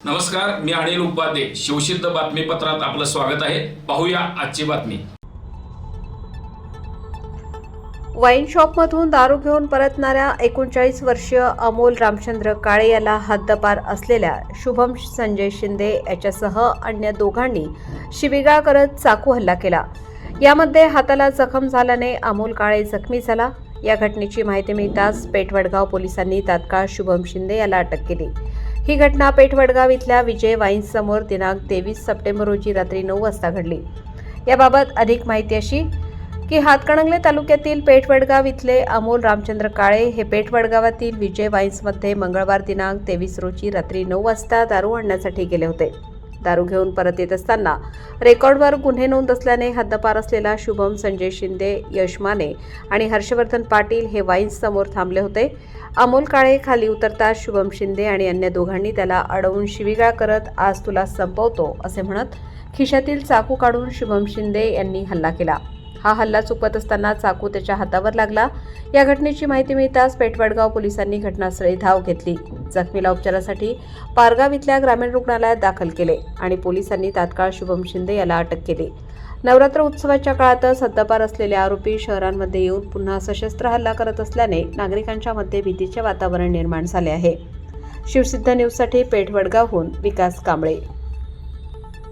नमस्कार मी अनिल उपाध्ये. शिवसिद्ध बातमीपत्रात आपलं स्वागत आहे. पाहूया आजची बातमी. वाईन शॉपमधून दारू घेऊन परतणाऱ्या एकोणचाळीस वर्षीय अमोल रामचंद्र काळे याला हद्दपार असलेल्या शुभम संजय शिंदे याच्यासह अन्य दोघांनी शिबिगाळ करत चाकू हल्ला केला. यामध्ये हाताला जखम झाल्याने अमोल काळे जखमी झाला. या घटनेची माहिती मिळताच पेठवडगाव पोलिसांनी तात्काळ शुभम शिंदे याला अटक केली. ही घटना पेठवडगाव इथल्या विजय वाईन्स समोर दिनांक तेवीस सप्टेंबर रोजी रात्री नऊ वाजता घडली. याबाबत अधिक माहिती अशी की हातकणंगले तालुक्यातील पेठवडगाव इथले अमोल रामचंद्र काळे हे पेठवडगावातील विजय वाईन्समध्ये मंगळवार दिनांक तेवीस रोजी रात्री नऊ वाजता दारू आणण्यासाठी गेले होते. दारू घेऊन परत येत असताना रेकॉर्डवर गुन्हे नोंद असल्याने हद्दपार असलेला शुभम संजय शिंदे यश माने आणि हर्षवर्धन पाटील हे वाईन्स समोर थांबले होते. अमोल काळे खाली उतरताच शुभम शिंदे आणि अन्य दोघांनी त्याला अडवून शिवीगाळ करत आज तुला संपवतो असे म्हणत खिशातील चाकू काढून शुभम शिंदे यांनी हल्ला केला. हा हल्ला चुकवत असताना चाकू त्याच्या हातावर लागला. या घटनेची माहिती मिळताच पेठवडगाव पोलिसांनी घटनास्थळी धाव घेतली. जखमीला उपचारासाठी पारगाव इथल्या ग्रामीण रुग्णालयात दाखल केले आणि पोलिसांनी तात्काळ शुभम शिंदे याला अटक केली. नवरात्र उत्सवाच्या काळातच हद्दपार असलेले आरोपी शहरांमध्ये येऊन पुन्हा सशस्त्र हल्ला करत असल्याने नागरिकांच्या मध्ये भीतीचे वातावरण निर्माण झाले आहे. शिवसिद्ध न्यूजसाठी पेठवडगावहून विकास कांबळे.